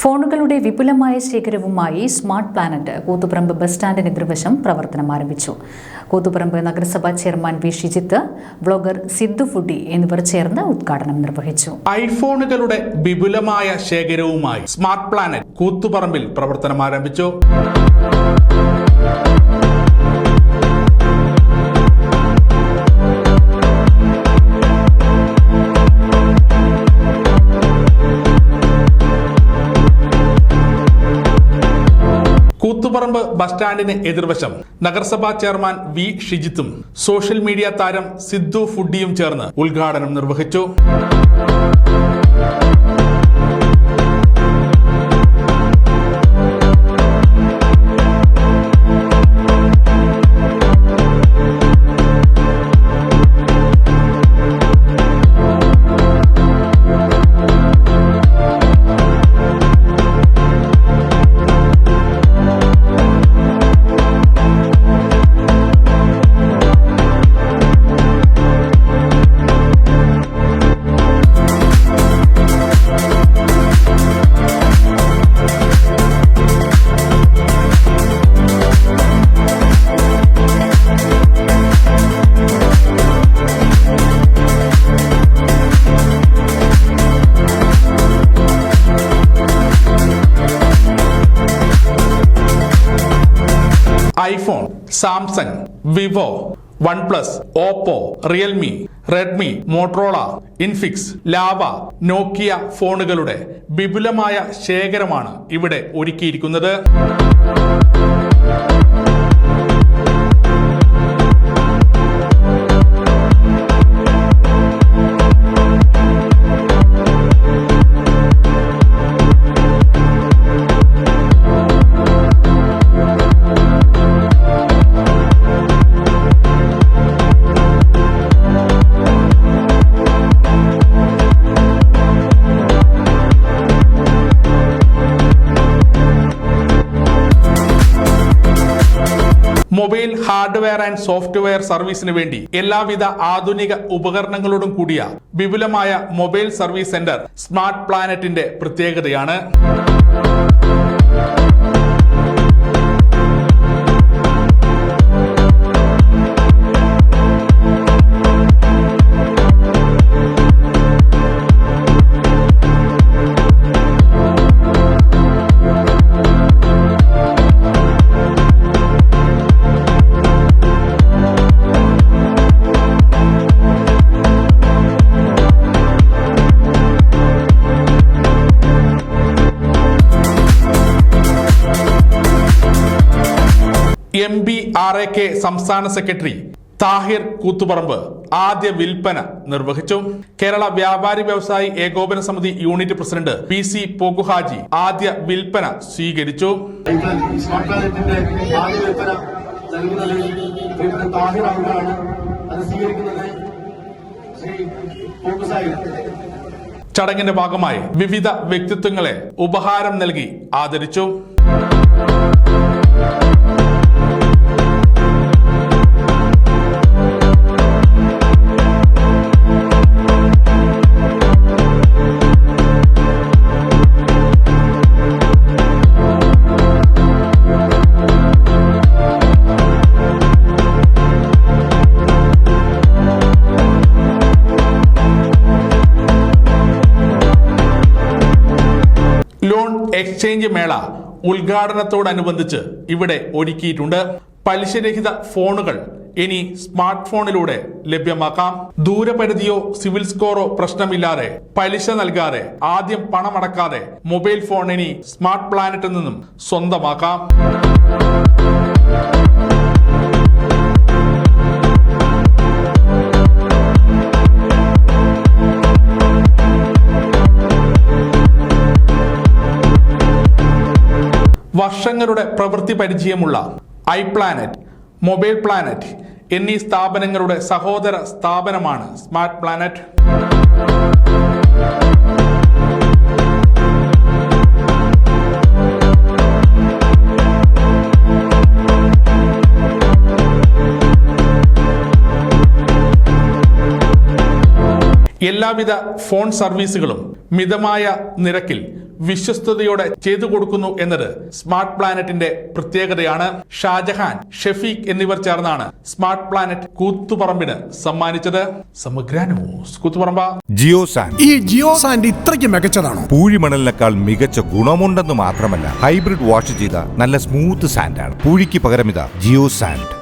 ഫോണുകളുടെ വിപുലമായ ശേഖരവുമായി സ്മാർട്ട് പ്ലാനറ്റ് കൂത്തുപറമ്പ് ബസ് സ്റ്റാൻഡിന് എതിർവശം പ്രവർത്തനം ആരംഭിച്ചു. കൂത്തുപറമ്പ് നഗരസഭാ chairman V. Shijith blogger Sidhu foodie എന്നിവർ ചേർന്ന് ഉദ്ഘാടനം നിർവഹിച്ചു. ഐഫോണുകളുടെ വിപുലമായ ശേഖരവുമായി സ്മാർട്ട് പ്ലാനറ്റ് കൂത്തുപറമ്പിൽ പ്രവർത്തനം ആരംഭിച്ചു. കൂത്തുപറമ്പ് ബസ് സ്റ്റാൻഡിന് എതിർവശം നഗരസഭാ ചെയർമാൻ വി ഷിജിത്തും സോഷ്യൽ മീഡിയ താരം സിദ്ദു ഫുഡിയും ചേർന്ന് ഉദ്ഘാടനം നിർവഹിച്ചു. IPhone Samsung Vivo OnePlus Oppo Realme Redmi Motorola Infinix Lava Nokia ഫോണുകളുടെ വിപുലമായ ശേഖരമാണ് ഇവിടെ ഒരുക്കിയിരിക്കുന്നത്. മൊബൈൽ ഹാർഡ്വെയർ ആൻഡ് സോഫ്റ്റ്വെയർ സർവീസിന് വേണ്ടി എല്ലാവിധ ആധുനിക ഉപകരണങ്ങളോടും കൂടിയ വിപുലമായ മൊബൈൽ സർവീസ് സെന്റർ സ്മാർട്ട് പ്ലാനറ്റിന്റെ പ്രത്യേകതയാണ്. M B R A K സംസ്ഥാന സെക്രട്ടറി താഹിർ കൂത്തുപറമ്പ് ആദ്യ വിൽപ്പന നിർവഹിച്ചു. കേരള വ്യാപാരി വ്യവസായി ഏകോപന സമിതി unit president P C Pokuhaji ആദ്യ വിൽപ്പന സ്വീകരിച്ചു. ചടങ്ങിന്റെ ഭാഗമായി വിവിധ വ്യക്തിത്വങ്ങളെ ഉപഹാരം നൽകി ആദരിച്ചു. എക്സ്ചേഞ്ച് മേള ഉദ്ഘാടനത്തോടനുബന്ധിച്ച് ഇവിടെ ഒരുക്കിയിട്ടുണ്ട്. പലിശരഹിത ഫോണുകൾ ഇനി സ്മാർട്ട് ഫോണിലൂടെ ലഭ്യമാക്കാം. ദൂരപരിധിയോ സിവിൽ സ്കോറോ പ്രശ്നമില്ലാതെ പലിശ നൽകാതെ ആദ്യം പണമടക്കാതെ മൊബൈൽ ഫോൺ ഇനി സ്മാർട്ട് പ്ലാനറ്റിൽ നിന്നും സ്വന്തമാക്കാം. വർഷങ്ങളുടെ പ്രവൃത്തി പരിചയമുള്ള ഐ പ്ലാനറ്റ് മൊബൈൽ പ്ലാനറ്റ് എന്നീ സ്ഥാപനങ്ങളുടെ സഹോദര സ്ഥാപനമാണ് സ്മാർട്ട് പ്ലാനറ്റ്. എല്ലാവിധ ഫോൺ സർവീസുകളും മിതമായ നിരക്കിൽ വിശ്വസ്തയോടെ ചെയ്തു കൊടുക്കുന്നു എന്നത് സ്മാർട്ട് പ്ലാനറ്റിന്റെ പ്രത്യേകതയാണ്. ഷാജഹാൻ ഷെഫീഖ് എന്നിവർ ചേർന്നാണ് സ്മാർട്ട് പ്ലാനറ്റ് കൂത്തുപറമ്പിന് സമ്മാനിച്ചത്. സമഗ്ര ന്യൂസ് കൂത്തുപറമ്പ. ജിയോ സാൻഡ് ഈ ജിയോ സാൻഡ് ഇത്രയ്ക്ക് മികച്ചതാണോ? പൂഴിമണലിനേക്കാൾ മികച്ച ഗുണമുണ്ടെന്ന് മാത്രമല്ല ഹൈബ്രിഡ് വാഷ് ചെയ്ത നല്ല സ്മൂത്ത് സാൻഡാണ്. പൂഴിക്ക് പകരം ഇതാ ജിയോ സാൻഡ്.